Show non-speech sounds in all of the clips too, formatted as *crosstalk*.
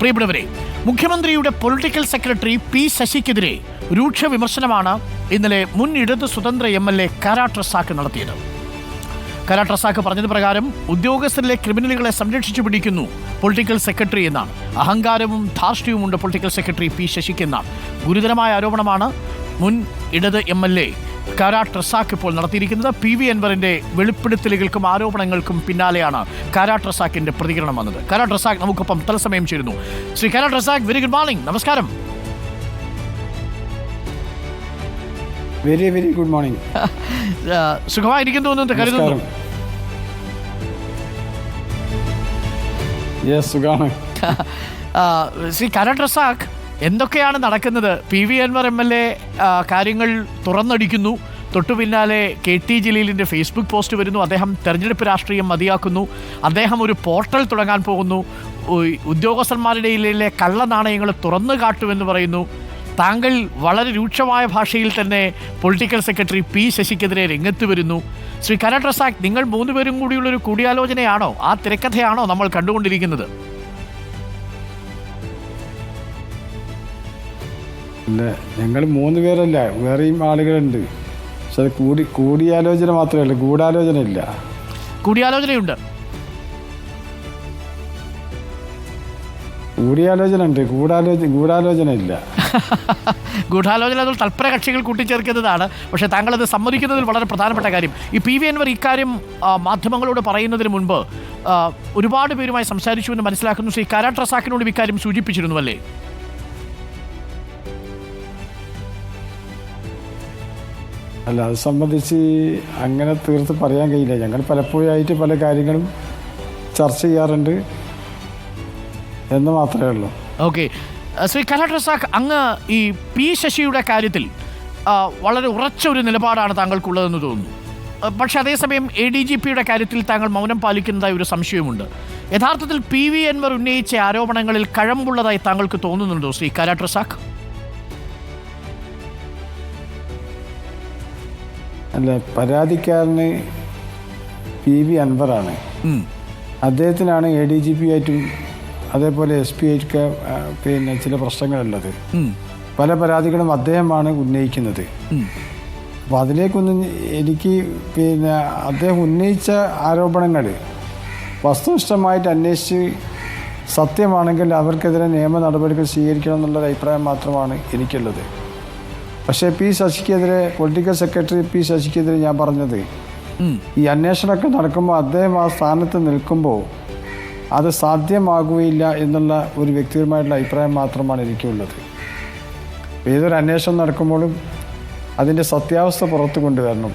പ്രിയപ്പെട്ടവരെ മുഖ്യമന്ത്രിയുടെ political secretary P ശശിക്കെതിരെ രൂക്ഷ വിമർശനമാണ് ഇന്നലെ മുൻ ഇടത് സ്വതന്ത്ര എം എൽ എ റസാക്ക് നടത്തിയത്. കാരാട്ട് റസാക്ക് പറഞ്ഞത് പ്രകാരം ഉദ്യോഗസ്ഥരിലെ ക്രിമിനലുകളെ സംരക്ഷിച്ചു പിടിക്കുന്നു പൊളിറ്റിക്കൽ സെക്രട്ടറി എന്നാണ്. അഹങ്കാരവും ധാർഷ്ട്യവും ധാർഷ്ട്യവുമുണ്ട് പൊളിറ്റിക്കൽ സെക്രട്ടറി പി ശശിക്ക് എന്നാണ്. ഗുരുതരമായ ആരോപണമാണ് മുൻ ഇടത് M L A Karat Razak ഇപ്പോൾ നടത്തിയിരിക്കുന്നത് പി വി അൻവറിന്റെ വെളിപ്പെടുത്തലുകൾക്കും ആരോപണങ്ങൾക്കും പിന്നാലെയാണ് കാരാട്ട് ട്രസാക്കിന്റെ പ്രതികരണം വന്നത്. കാരാട്ട് ട്രസാക്ക് നമുക്കൊപ്പം തത്സമയം ചേരുന്നു. Sri Karat Razak very good morning നമസ്കാരം. വെരി വെരി ഗുഡ് മോർണിംഗ് സുഖമായിരിക്കുന്നു എന്ന് കരുതുന്നു. സുഖമാണ്. *laughs* ശ്രീ കരട് റസാഖ് എന്തൊക്കെയാണ് നടക്കുന്നത്? P V Anvar M L A കാര്യങ്ങൾ തുറന്നടിക്കുന്നു. തൊട്ടു പിന്നാലെ കെ ടി ജലീലിന്റെ ഫേസ്ബുക്ക് പോസ്റ്റ് വരുന്നു. അദ്ദേഹം തെരഞ്ഞെടുപ്പ് രാഷ്ട്രീയം മതിയാക്കുന്നു. അദ്ദേഹം ഒരു പോർട്ടൽ തുടങ്ങാൻ പോകുന്നു. ഉദ്യോഗസ്ഥന്മാരുടെ ഇടയിലെ കള്ളനാണയങ്ങൾ തുറന്നു കാട്ടുമെന്ന് പറയുന്നു. താങ്കൾ വളരെ രൂക്ഷമായ ഭാഷയിൽ തന്നെ പൊളിറ്റിക്കൽ സെക്രട്ടറി പി ശശിക്കെതിരെ രംഗത്ത് വരുന്നു. ശ്രീ കരട് റസാഖ് നിങ്ങൾ മൂന്നുപേരും കൂടിയുള്ളൊരു കൂടിയാലോചനയാണോ? ആ തിരക്കഥയാണോ നമ്മൾ കണ്ടുകൊണ്ടിരിക്കുന്നത്? അല്ല ഞങ്ങൾ മൂന്ന് പേരല്ല വേറെയും ആളുകളുണ്ട്. പക്ഷെ അത് കൂടി കൂടിയാലോചന മാത്രമേ ഉള്ളൂ *laughs* ഗൂഢാലോചന ഇല്ല കൂടിയാലോചനയുണ്ട് കൂടിയാലോചന ഉണ്ട് ഗൂഢാലോചന ഗൂഢാലോചന ഇല്ല ഗൂഢാലോചന അതിൽ തൽപര കക്ഷികൾ കൂട്ടിച്ചേർക്കുന്നതാണ്. പക്ഷേ താങ്കളത് സമ്മതിക്കുന്നതിൽ വളരെ പ്രധാനപ്പെട്ട കാര്യം. ഈ പി വി അൻവർ ഇക്കാര്യം മാധ്യമങ്ങളോട് പറയുന്നതിന് മുൻപ് ഒരുപാട് പേരുമായി സംസാരിച്ചു എന്ന് മനസ്സിലാക്കുന്നു. ശ്രീ കാരാട്ട് റസാക്കിനോട് ഇക്കാര്യം സൂചിപ്പിച്ചിരുന്നു അല്ലേ? അല്ല അത് സംബന്ധിച്ച് അങ്ങനെ തീർത്ത് പറയാൻ കഴിയില്ല. ഞങ്ങൾ പലപ്പോഴായിട്ട് പല കാര്യങ്ങളും ചർച്ച ചെയ്യാറുണ്ട് എന്ന് മാത്രമേ ഉള്ളൂ. ഓക്കെ. ശ്രീ കരാട്ട് റസാഖ് അങ്ങ് ഈ പി ശശിയുടെ കാര്യത്തിൽ വളരെ ഉറച്ച ഒരു നിലപാടാണ് താങ്കൾക്കുള്ളതെന്ന് തോന്നുന്നു. പക്ഷെ അതേസമയം എ ഡി ജി പിയുടെ കാര്യത്തിൽ താങ്കൾ മൗനം പാലിക്കുന്നതായി ഒരു സംശയമുണ്ട് യഥാർത്ഥത്തിൽ പി വി അൻവർ ഉന്നയിച്ച ആരോപണങ്ങളിൽ കഴമ്പുള്ളതായി താങ്കൾക്ക് തോന്നുന്നുണ്ടോ ശ്രീ കരാട്ട് റസാഖ് അല്ല പരാതിക്കാരന് പി വി അൻവറാണ്. അദ്ദേഹത്തിനാണ് എ ഡി ജി പി ആയിട്ടും അതേപോലെ എസ് പി ആയിട്ടൊക്കെ പിന്നെ ചില പ്രശ്നങ്ങളുള്ളത്. പല പരാതികളും അദ്ദേഹമാണ് ഉന്നയിക്കുന്നത്. അപ്പം അപ്പോൾ അതിലേക്കൊന്നും എനിക്ക് പിന്നെ അദ്ദേഹം ഉന്നയിച്ച ആരോപണങ്ങൾ വസ്തുനിഷ്ഠമായിട്ട് അന്വേഷിച്ച് സത്യമാണെങ്കിൽ അവർക്കെതിരെ നിയമ നടപടികൾ സ്വീകരിക്കണം എന്നുള്ളൊരു അഭിപ്രായം മാത്രമാണ് എനിക്കുള്ളത്. പക്ഷേ പി ശശിക്കെതിരെ പൊളിറ്റിക്കൽ സെക്രട്ടറി പി ശശിക്കെതിരെ ഞാൻ പറഞ്ഞത് ഈ അന്വേഷണമൊക്കെ നടക്കുമ്പോൾ അദ്ദേഹം ആ സ്ഥാനത്ത് നിൽക്കുമ്പോൾ അത് സാധ്യമാകുകയില്ല എന്നുള്ള ഒരു വ്യക്തിപരമായിട്ടുള്ള അഭിപ്രായം മാത്രമാണ് എനിക്കുള്ളത്. ഏതൊരു അന്വേഷണം നടക്കുമ്പോഴും അതിന്റെ സത്യാവസ്ഥ പുറത്തു കൊണ്ടുവരണം.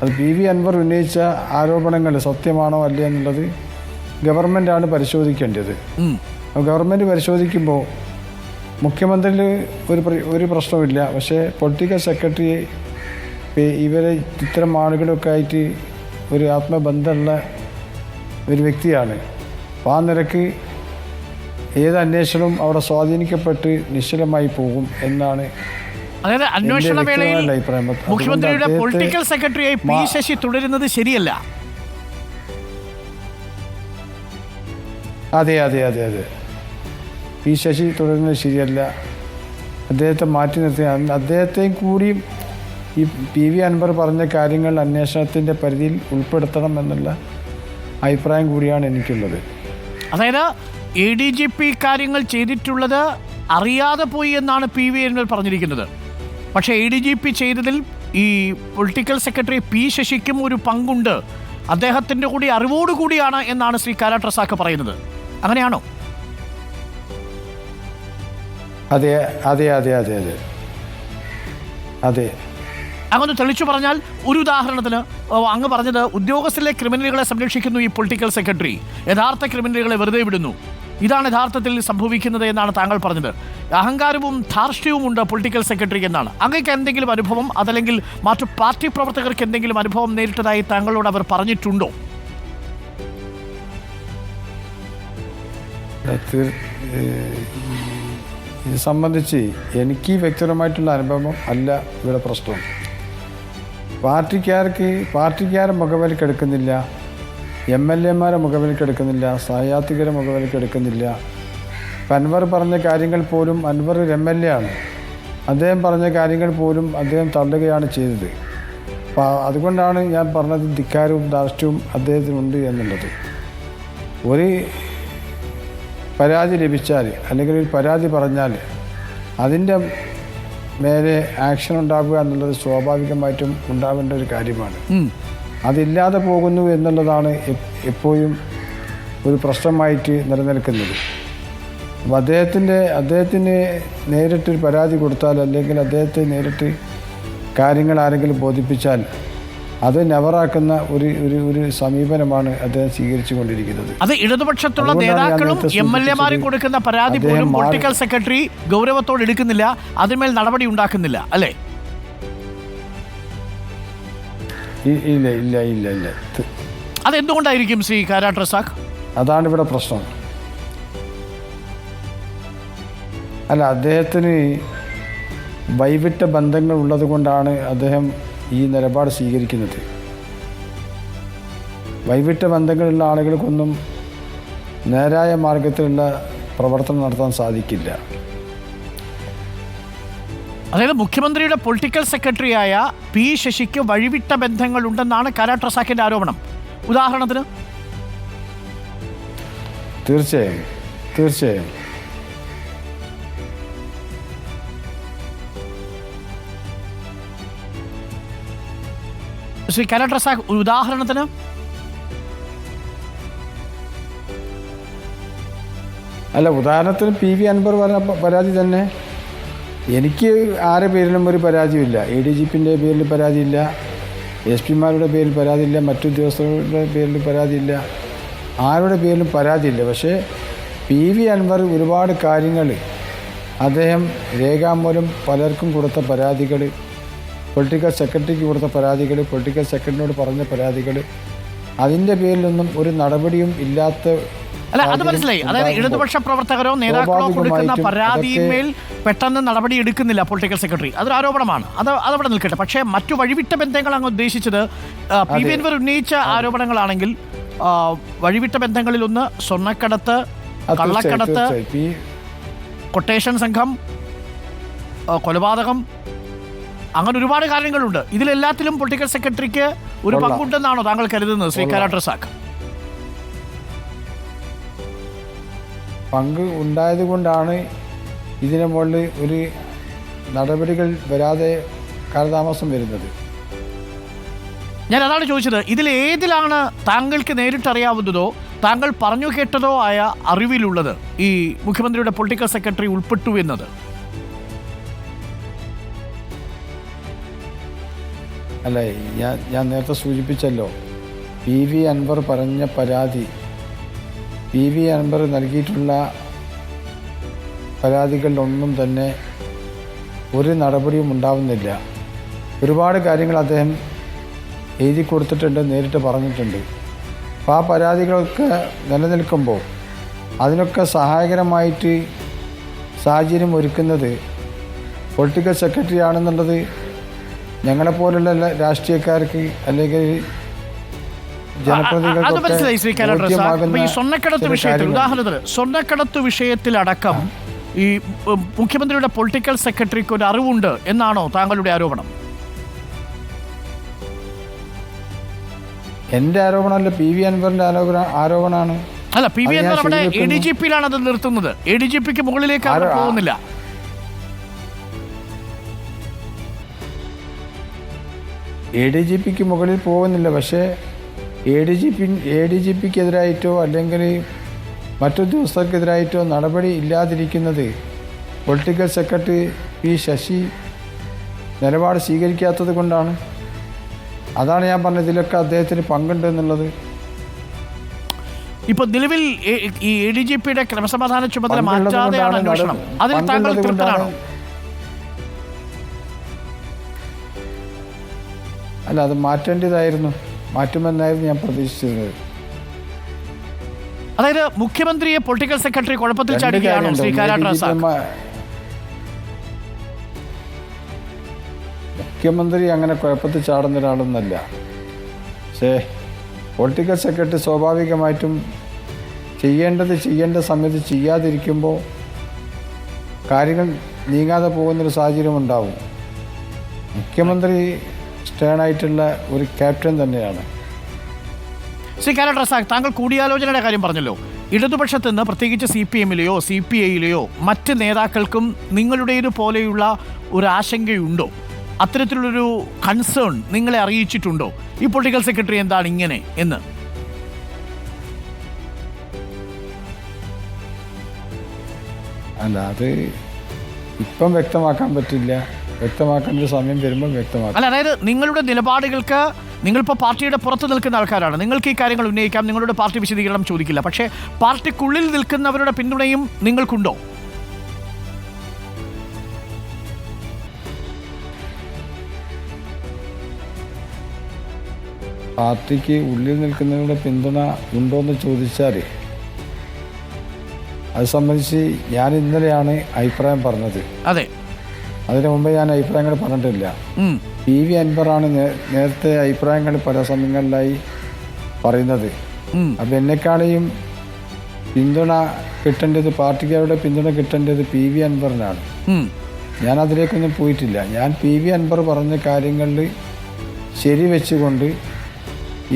അത് പി വി അൻവർ ഉന്നയിച്ച ആരോപണങ്ങൾ സത്യമാണോ അല്ലേ എന്നുള്ളത് ഗവൺമെന്റാണ് പരിശോധിക്കേണ്ടത്. ഗവൺമെന്റ് പരിശോധിക്കുമ്പോൾ മുഖ്യമന്ത്രിയിൽ ഒരു ഒരു പ്രശ്നമില്ല പക്ഷേ പൊളിറ്റിക്കൽ സെക്രട്ടറി ഇവരെ ഇത്തരം ആളുകളൊക്കെ ആയിട്ട് ഒരു ആത്മബന്ധമുള്ള ഒരു വ്യക്തിയാണ്. അപ്പോൾ ആ നിരക്ക് ഏത് അന്വേഷണവും അവിടെ സ്വാധീനിക്കപ്പെട്ട് നിശ്ചലമായി പോകും എന്നാണ് അതായത് അന്വേഷണ വേളയിൽ മുഖ്യമന്ത്രിയുടെ പൊളിറ്റിക്കൽ സെക്രട്ടറിയായി പി ശശി തുടരുന്നത് ശരിയല്ല. അതെ അതെ അതെ അതെ. പി ശശി തുടരുന്നത് ശരിയല്ല. അദ്ദേഹത്തെ മാറ്റി നിർത്തി. അദ്ദേഹത്തെയും കൂടി ഈ പി വി അൻവർ പറഞ്ഞ കാര്യങ്ങൾ അന്വേഷണത്തിന്റെ പരിധിയിൽ ഉൾപ്പെടുത്തണം എന്നുള്ള അഭിപ്രായം കൂടിയാണ് എനിക്കുള്ളത്. അതായത് എ ഡി ജി പി കാര്യങ്ങൾ ചെയ്തിട്ടുള്ളത് അറിയാതെ പോയി എന്നാണ് പി വി അൻവർ പറഞ്ഞിരിക്കുന്നത്. പക്ഷേ എ ഡി ജി പി ചെയ്തതിൽ ഈ പൊളിറ്റിക്കൽ സെക്രട്ടറി പി ശശിക്കും ഒരു പങ്കുണ്ട്. അദ്ദേഹത്തിന്റെ കൂടി അറിവോടുകൂടിയാണ് എന്നാണ് ശ്രീ കാലാട്രസാക്ക് പറയുന്നത്. അങ്ങനെയാണോ? അതെ അതെ അതെ അതെ അതെ. അതെ. അങ്ങനെ തെളിച്ചു പറഞ്ഞാൽ ഒരു ഉദാഹരണത്തിന് അങ്ങ് പറഞ്ഞത് ഉദ്യോഗസ്ഥരിലെ ക്രിമിനലുകളെ സംരക്ഷിക്കുന്നു ഈ പൊളിറ്റിക്കൽ സെക്രട്ടറി. യഥാർത്ഥ ക്രിമിനലുകളെ വെറുതെ വിടുന്നു. ഇതാണ് യഥാർത്ഥത്തിൽ സംഭവിക്കുന്നത് എന്നാണ് താങ്കൾ പറഞ്ഞത്. അഹങ്കാരവും ധാർഷ്ട്യവും ഉണ്ട് പൊളിറ്റിക്കൽ സെക്രട്ടറി എന്നാണ്. അങ്ങേക്ക് എന്തെങ്കിലും അനുഭവം അതല്ലെങ്കിൽ മറ്റു പാർട്ടി പ്രവർത്തകർക്ക് എന്തെങ്കിലും അനുഭവം നേരിട്ടതായി താങ്കളോട് അവർ പറഞ്ഞിട്ടുണ്ടോ? ഇത് സംബന്ധിച്ച് എനിക്ക് വ്യക്തിപരമായിട്ടുള്ള അനുഭവം അല്ല ഇവിടെ പ്രശ്നം. പാർട്ടിക്കാർക്ക് പാർട്ടിക്കാരെ ഇപ്പം അൻവർ പറഞ്ഞ കാര്യങ്ങൾ പോലും അൻവർ ഒരു എം എൽ എ ആണ്. അദ്ദേഹം പറഞ്ഞ കാര്യങ്ങൾ പോലും അദ്ദേഹം തള്ളുകയാണ് ചെയ്തത്. അപ്പോൾ അതുകൊണ്ടാണ് ഞാൻ പറഞ്ഞത് ധിക്കാരവും ധാർഷ്ട്യവും അദ്ദേഹത്തിനുണ്ട് എന്നുള്ളത്. ഒരു പരാതി ലഭിച്ചാൽ അല്ലെങ്കിൽ ഒരു പരാതി പറഞ്ഞാൽ അതിന്റെ മേലെ ആക്ഷൻ ഉണ്ടാകുക എന്നുള്ളത് സ്വാഭാവികമായിട്ടും ഉണ്ടാവേണ്ട ഒരു കാര്യമാണ്. അതില്ലാതെ പോകുന്നു എന്നുള്ളതാണ് എപ്പോഴും ഒരു പ്രശ്നമായിട്ട് നിലനിൽക്കുന്നത് അപ്പോൾ അദ്ദേഹത്തിന്റെ അദ്ദേഹത്തിന് നേരിട്ടൊരു പരാതി കൊടുത്താൽ അല്ലെങ്കിൽ അദ്ദേഹത്തെ നേരിട്ട് കാര്യങ്ങൾ ആരെങ്കിലും ബോധിപ്പിച്ചാൽ അത് നെവറാക്കുന്ന ഒരു ഒരു ഒരു സമീപനമാണ് അദ്ദേഹം സ്വീകരിച്ചു കൊണ്ടിരിക്കുന്നത് അത് ഇടതുപക്ഷത്തുള്ള നേതാക്കളും എം എൽ എമാരും. കൊടുക്കുന്ന പരാതി പോലും പൊളിറ്റിക്കൽ സെക്രട്ടറി ഗൗരവത്തോടെ എടുക്കുന്നില്ല അതിന്മേൽ നടപടി ഉണ്ടാക്കുന്നില്ല അല്ലേ? ഇല്ല ഇല്ല ഇല്ല ഇല്ല. അതെന്തുകൊണ്ടായിരിക്കും ശ്രീ കാരാട്ട് റസാഖ് അതാണ് ഇവിടെ പ്രശ്നം. അല്ല അദ്ദേഹത്തിന് വൈവിട്ട ബന്ധങ്ങൾ ഉള്ളത് കൊണ്ടാണ് അദ്ദേഹം ഈ നിലപാട് സ്വീകരിക്കുന്നത്. വൈവിട്ട ബന്ധങ്ങളുള്ള ആളുകൾക്കൊന്നും നേരായ മാർഗത്തിലുള്ള പ്രവർത്തനം നടത്താൻ സാധിക്കില്ല. അതായത് മുഖ്യമന്ത്രിയുടെ പൊളിറ്റിക്കൽ സെക്രട്ടറിയായ പി ശശിക്ക് വഴിവിട്ട ബന്ധങ്ങൾ ഉണ്ടെന്നാണ് കാരാട്ട് റസാഖിന്റെ ആരോപണം. ഉദാഹരണത്തിന്? തീർച്ചയായും തീർച്ചയായും. ശ്രീ ഒരു ഉദാഹരണത്തിന്? അല്ല ഉദാഹരണത്തിന് പി വി അൻവർ പറഞ്ഞ പരാതി തന്നെ. എനിക്ക് ആരുടെ പേരിലും ഒരു പരാതിയില്ല എ ഡി ജി പിന്റെ പേരിൽ പരാതിയില്ല. എസ് പിമാരുടെ പേരിൽ പരാതിയില്ല. മറ്റു ഉദ്യോഗസ്ഥരുടെ പേരിൽ പരാതിയില്ല. ആരുടെ പേരിലും പരാതിയില്ല. പക്ഷേ പി വി അൻവർ ഒരുപാട് കാര്യങ്ങൾ അദ്ദേഹം രേഖാമൂലം പലർക്കും കൊടുത്ത പരാതികൾ പൊളിറ്റിക്കൽ സെക്രട്ടറിക്ക് കൊടുത്ത പരാതികൾ പൊളിറ്റിക്കൽ സെക്രട്ടറിനോട് പറഞ്ഞ പരാതികൾ അതിന്റെ പേരിലൊന്നും ഒരു നടപടിയും ഇല്ലാത്ത അല്ല അത് മനസ്സിലായി. അതായത് ഇടതുപക്ഷ പ്രവർത്തകരോ നേതാക്കളോ കൊടുക്കുന്ന പരാതിയിന്മേൽ പെട്ടെന്ന് നടപടി എടുക്കുന്നില്ല പൊളിറ്റിക്കൽ സെക്രട്ടറി. അതൊരു ആരോപണമാണ്. അത് അതവിടെ നിൽക്കട്ടെ. പക്ഷേ മറ്റു വഴിവിട്ട ബന്ധങ്ങൾ അങ്ങ് ഉദ്ദേശിച്ചത് പി വി എൻവർ ഉന്നയിച്ച ആരോപണങ്ങളാണെങ്കിൽ വഴിവിട്ട ബന്ധങ്ങളിൽ ഒന്ന് സ്വർണക്കടത്ത് കള്ളക്കടത്ത്. കൊട്ടേഷൻ സംഘം കൊലപാതകം അങ്ങനെ ഒരുപാട് കാര്യങ്ങളുണ്ട്. ഇതിലെല്ലാത്തിലും പൊളിറ്റിക്കൽ സെക്രട്ടറിക്ക് ഒരു. പങ്കുണ്ടെന്നാണോ താങ്കൾ കരുതുന്നത് ശ്രീ കാരാട്ട് റസാഖ് പങ്ക് ഉണ്ടായത് കൊണ്ടാണ് ഇതിന് മുകളിൽ ഒരു നടപടികൾ വരാതെ കാലതാമസം വരുന്നത്. ഞാൻ അതാണ് ചോദിച്ചത് ഇതിൽ ഏതിലാണ് താങ്കൾക്ക് നേരിട്ടറിയാവുന്നതോ താങ്കൾ പറഞ്ഞു കേട്ടതോ ആയ അറിവിലുള്ളത് ഈ മുഖ്യമന്ത്രിയുടെ പൊളിറ്റിക്കൽ സെക്രട്ടറി ഉൾപ്പെട്ടു എന്നത്? അല്ല ഞാൻ ഞാൻ നേരത്തെ സൂചിപ്പിച്ചല്ലോ. പി വി അൻവർ പറഞ്ഞ പരാതി. പി വി അൻവർ നൽകിയിട്ടുള്ള പരാതികളിലൊന്നും തന്നെ ഒരു നടപടിയും ഉണ്ടാവുന്നില്ല. ഒരുപാട് കാര്യങ്ങൾ അദ്ദേഹം എഴുതി കൊടുത്തിട്ടുണ്ട് നേരിട്ട് പറഞ്ഞിട്ടുണ്ട്. അപ്പോൾ ആ പരാതികളൊക്കെ നിലനിൽക്കുമ്പോൾ അതിനൊക്കെ സഹായകരമായിട്ട് സാഹചര്യം ഒരുക്കുന്നത് പൊളിറ്റിക്കൽ സെക്രട്ടറി ആണെന്നുള്ളത് ഞങ്ങളെപ്പോലുള്ള രാഷ്ട്രീയക്കാർക്ക് അല്ലെങ്കിൽ അത് മനസ്സിലായി ശ്രീ ഈ സ്വർണക്കടത്ത് വിഷയത്തിൽ അടക്കം ഉദാഹരണത്തിന് സ്വർണക്കടത്ത് വിഷയത്തിലടക്കം ഈ മുഖ്യമന്ത്രിയുടെ പൊളിറ്റിക്കൽ സെക്രട്ടറിക്ക് ഒരു അറിവുണ്ട് എന്നാണോ താങ്കളുടെ ആരോപണം? എന്റെ ആരോപണമല്ല പി വി അൻവറിന്റെ ആരോപണ ആരോപണമാണ്. അല്ല പി വി അൻവർ അവിടെ എ ഡി ജി പിയിലാണ് അത് നിർത്തുന്നത്. എ ഡി ജി പിക്ക് മുകളിലേക്ക് പോകുന്നില്ല. എ ഡി ജി പിക്ക് മുകളിൽ പോകുന്നില്ല. പക്ഷേ A D G P A D G പിക്കെതിരായിട്ടോ അല്ലെങ്കിൽ മറ്റുദ്യോഗസ്ഥർക്കെതിരായിട്ടോ നടപടി ഇല്ലാതിരിക്കുന്നത് പൊളിറ്റിക്കൽ സെക്രട്ടറി പി ശശി നിലപാട് സ്വീകരിക്കാത്തത് കൊണ്ടാണ്. അതാണ് ഞാൻ പറഞ്ഞത്. ഇതിലൊക്കെ അദ്ദേഹത്തിന് പങ്കുണ്ട് എന്നുള്ളത്. ഇപ്പൊ നിലവിൽ ഈ എ ഡി ജി പിയുടെ ക്രമസമാധാന ചുമതല മാറ്റാതെയാണ് അന്വേഷണം. അതിൽ താങ്കൾ പങ്കുള്ളത് അല്ല അത് മാറ്റേണ്ടതായിരുന്നു. മാറ്റുമെന്നായിരുന്നു ഞാൻ പ്രതീക്ഷിച്ചിരുന്നത്. അതായത് മുഖ്യമന്ത്രിയെ പൊളിറ്റിക്കൽ സെക്രട്ടറി കുഴപ്പത്തിൽ ചാടുകയാണോ ശ്രീ മുഖ്യമന്ത്രി അങ്ങനെ കുഴപ്പത്തിൽ ചാടുന്ന ഒരാളൊന്നല്ല. പക്ഷേ പൊളിറ്റിക്കൽ സെക്രട്ടറി സ്വാഭാവികമായിട്ടും ചെയ്യേണ്ടത് ചെയ്യേണ്ട സമയത്ത് ചെയ്യാതിരിക്കുമ്പോൾ കാര്യങ്ങൾ നീങ്ങാതെ പോകുന്നൊരു സാഹചര്യം ഉണ്ടാവും മുഖ്യമന്ത്രി സ്റ്റേണായിട്ടുള്ള ഒരു ക്യാപ്റ്റൻ തന്നെയാണ്. ശ്രീ കാലട്ട് റസാഖ് താങ്കൾ കൂടിയാലോചനയുടെ കാര്യം പറഞ്ഞല്ലോ. ഇടതുപക്ഷത്ത് നിന്ന് പ്രത്യേകിച്ച് സി പി എമ്മിലെയോ സി പി ഐയിലെയോ മറ്റ് നേതാക്കൾക്കും നിങ്ങളുടേത് പോലെയുള്ള ഒരു ആശങ്കയുണ്ടോ? അത്തരത്തിലുള്ളൊരു കൺസേൺ നിങ്ങളെ അറിയിച്ചിട്ടുണ്ടോ? ഈ പൊളിറ്റിക്കൽ സെക്രട്ടറി എന്താണ് ഇങ്ങനെ എന്ന്? അല്ല അത് ഇപ്പം വ്യക്തമാക്കാൻ പറ്റില്ല. വ്യക്തമാക്കേണ്ട ഒരു സമയം വരുമ്പോൾ വ്യക്തമാക്കും. അല്ല അതായത് നിങ്ങളുടെ നിലപാടുകൾക്ക് നിങ്ങളിപ്പോൾ പാർട്ടിയുടെ പുറത്ത് നിൽക്കുന്ന ആൾക്കാരാണ്. നിങ്ങൾക്ക് ഈ കാര്യങ്ങൾ ഉന്നയിക്കാം നിങ്ങളുടെ പാർട്ടി വിശദീകരണം ചോദിക്കില്ല. പക്ഷേ പാർട്ടിക്കുള്ളിൽ നിൽക്കുന്നവരുടെ പിന്തുണയും നിങ്ങൾക്കുണ്ടോ? പാർട്ടിക്ക് ഉള്ളിൽ നിൽക്കുന്നവരുടെ പിന്തുണ ഉണ്ടോ എന്ന് ചോദിച്ചാൽ അത് സംബന്ധിച്ച് ഞാൻ ഇന്നലെയാണ് അഭിപ്രായം പറഞ്ഞത്. അതെ. അതിനു മുമ്പ് ഞാൻ അഭിപ്രായങ്ങൾ പറഞ്ഞിട്ടില്ല. പി വി അൻവറാണ് നേരത്തെ അഭിപ്രായങ്ങൾ പല സമയങ്ങളിലായി പറയുന്നത്. അപ്പം എന്നെക്കാളെയും പിന്തുണ കിട്ടേണ്ടത് പാർട്ടിക്കാരുടെ പിന്തുണ കിട്ടേണ്ടത് പി വി അൻവറിനാണ്. ഞാൻ അതിലേക്കൊന്നും പോയിട്ടില്ല. ഞാൻ പി വി അൻവർ പറഞ്ഞ കാര്യങ്ങളിൽ ശരി വെച്ചുകൊണ്ട്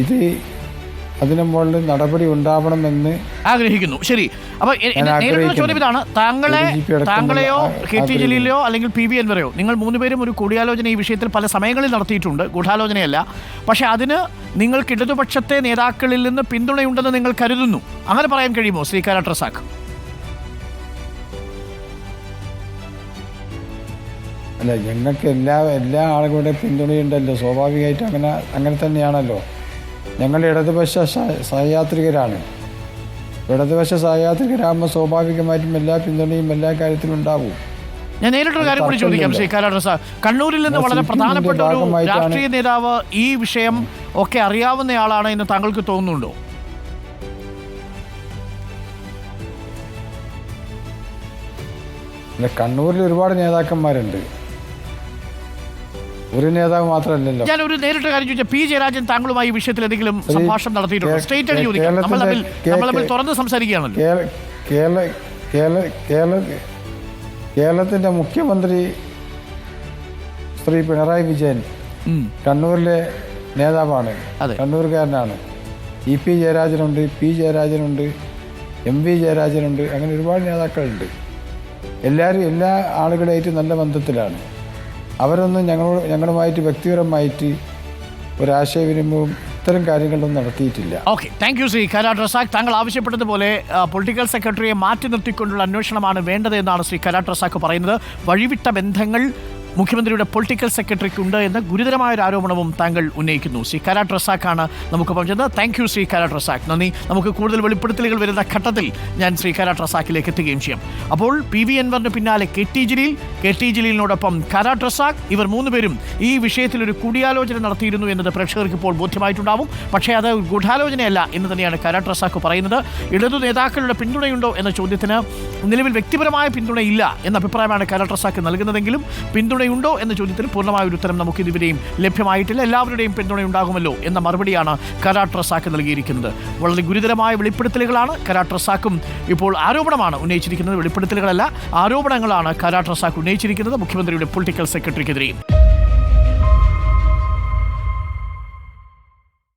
ഇത് അതിനു മുകളിൽ നടപടി ഉണ്ടാവണമെന്ന് ആഗ്രഹിക്കുന്നു. ശരി. അപ്പൊ നേരിട്ടുള്ള. ചോദ്യം ഇതാണ് താങ്കളെ താങ്കളെയോ കെ ടി. ജലീലോ അല്ലെങ്കിൽ പി വി എൻവരെയോ നിങ്ങൾ മൂന്നുപേരും ഒരു കൂടിയാലോചന ഈ വിഷയത്തിൽ പല സമയങ്ങളിൽ നടത്തിയിട്ടുണ്ട്. ഗൂഢാലോചനയല്ല. പക്ഷെ അതിന് നിങ്ങൾക്ക് ഇടതുപക്ഷത്തെ നേതാക്കളിൽ നിന്ന് പിന്തുണയുണ്ടെന്ന് നിങ്ങൾ കരുതുന്നു. അങ്ങനെ പറയാൻ കഴിയുമോ ശ്രീ കാരാട്ട് റസാഖ് അല്ല ഞങ്ങൾക്ക് എല്ലാ എല്ലാ ആളുകളുടെ പിന്തുണയുണ്ടല്ലോ. സ്വാഭാവികമായിട്ട് അങ്ങനെ അങ്ങനെ തന്നെയാണല്ലോ. ഞങ്ങളുടെ ഇടതുപക്ഷ സഹയാത്രികരാണ്. ഇടതുപക്ഷ സഹയാത്രികരാകുമ്പോൾ സ്വാഭാവികമായിട്ടും എല്ലാ പിന്തുണയും എല്ലാ കാര്യത്തിലും ഉണ്ടാവും ഞാൻ നേരിട്ടൊരു കാര്യം കൂടി ചോദിക്കാം ശ്രീ കാരാട്ട് സാർ കണ്ണൂരിൽ നിന്ന് വളരെ പ്രധാനപ്പെട്ട ഒരു രാഷ്ട്രീയ നേതാവ് ഈ വിഷയം ഒക്കെ അറിയാവുന്നയാളാണ് എന്ന് താങ്കൾക്ക് തോന്നുന്നുണ്ടോ? കണ്ണൂരിൽ ഒരുപാട് നേതാക്കന്മാരുണ്ട്. ഒരു നേതാവ് മാത്രമല്ലല്ലോ. ഞാൻ ഒരു നേരിട്ട് കാര്യം ചോദിച്ചാൽ പി. ജയരാജൻ താങ്കളുമായി ഈ വിഷയത്തിൽ എന്തെങ്കിലും സംഭാഷണം നടത്തിയിട്ടുണ്ടോ? സ്റ്റേറ്റ് സ്ട്രേറ്റ് ആയിട്ട് ചോദിക്കാം. നമ്മൾ തമ്മിൽ നമ്മൾ തമ്മിൽ തുറന്ന് സംസാരിക്കുകയാണല്ലോ. കേരള കേരള കേരള കേരളത്തിന്റെ മുഖ്യമന്ത്രി ശ്രീ പിണറായി വിജയൻ കണ്ണൂരിലെ നേതാവാണ്. കണ്ണൂർകാരനാണ് കണ്ണൂർക്കാരനാണ് ഇ പി ജയരാജനുണ്ട് പി ജയരാജനുണ്ട് എം വി ജയരാജനുണ്ട് അങ്ങനെ ഒരുപാട് നേതാക്കളുണ്ട്. എല്ലാവരും എല്ലാ ആളുകളായിട്ട് നല്ല ബന്ധത്തിലാണ്. അവരൊന്നും ഞങ്ങളോട് ഞങ്ങളുമായിട്ട് വ്യക്തിപരമായിട്ട് ഒരാശയവിനിമയവും ഇത്തരം കാര്യങ്ങളൊന്നും നടത്തിയിട്ടില്ല. Okay thank you Sri Karat Razak താങ്കൾ ആവശ്യപ്പെട്ടതുപോലെ പൊളിറ്റിക്കൽ സെക്രട്ടറിയെ മാറ്റി നിർത്തിക്കൊണ്ടുള്ള അന്വേഷണമാണ് വേണ്ടത് എന്നാണ് ശ്രീ കരാട്ട് റസാഖ് പറയുന്നത്. വഴിവിട്ട ബന്ധങ്ങൾ മുഖ്യമന്ത്രിയുടെ പൊളിറ്റിക്കൽ സെക്രട്ടറിക്കുണ്ട് എന്ന ഗുരുതരമായ ഒരു ആരോപണവും താങ്കൾ ഉന്നയിക്കുന്നു. ശ്രീ കരാട്ട് ആണ് നമുക്ക് പറഞ്ഞത്. താങ്ക് യു ശ്രീ കരാട്ട് റസാഖ് നന്ദി. നമുക്ക് കൂടുതൽ വെളിപ്പെടുത്തലുകൾ വരുന്ന ഘട്ടത്തിൽ ഞാൻ ശ്രീ കരാട്ട് റസാഖിലേക്ക് എത്തുകയും ചെയ്യാം. അപ്പോൾ പി വി എൻവറിന് പിന്നാലെ K T Jaleel. K T ജലീലിനോടൊപ്പം Karat Razak ഇവർ മൂന്നുപേരും ഈ വിഷയത്തിൽ ഒരു കൂടിയാലോചന നടത്തിയിരുന്നു എന്നത് പ്രേക്ഷകർക്ക് ഇപ്പോൾ ബോധ്യമായിട്ടുണ്ടാവും. പക്ഷേ അത് ഗൂഢാലോചനയല്ല എന്ന് തന്നെയാണ് കരാട്ട് റസാഖ് പറയുന്നത്. ഇടതു നേതാക്കളുടെ പിന്തുണയുണ്ടോ എന്ന ചോദ്യത്തിന് നിലവിൽ വ്യക്തിപരമായ പിന്തുണയില്ല എന്ന അഭിപ്രായമാണ് കരാട്ട് റസാഖ് നൽകുന്നതെങ്കിലും പിന്തുണയുണ്ടോ എന്ന ചോദ്യത്തിന് പൂർണമായ ഒരു ഉത്തരം നമുക്ക് ഇതുവരെയും ലഭ്യമായിട്ടില്ല. എല്ലാവരുടെയും പിന്തുണയുണ്ടാകുമല്ലോ എന്ന മറുപടിയാണ് കരാട്ട് ട്രസാക്ക് നൽകിയിരിക്കുന്നത്. വളരെ ഗുരുതരമായ വെളിപ്പെടുത്തലുകളാണ് കരാട്ട് ട്രസാക്കും ഇപ്പോൾ ആരോപണമാണ് ഉന്നയിച്ചിരിക്കുന്നത്. വെളിപ്പെടുത്തലുകളല്ല ആരോപണങ്ങളാണ് കരാട്ട് ട്രസാക്ക് ഉന്നയിച്ചിരിക്കുന്നത് മുഖ്യമന്ത്രിയുടെ പൊളിറ്റിക്കൽ സെക്രട്ടറിക്കെതിരെയും.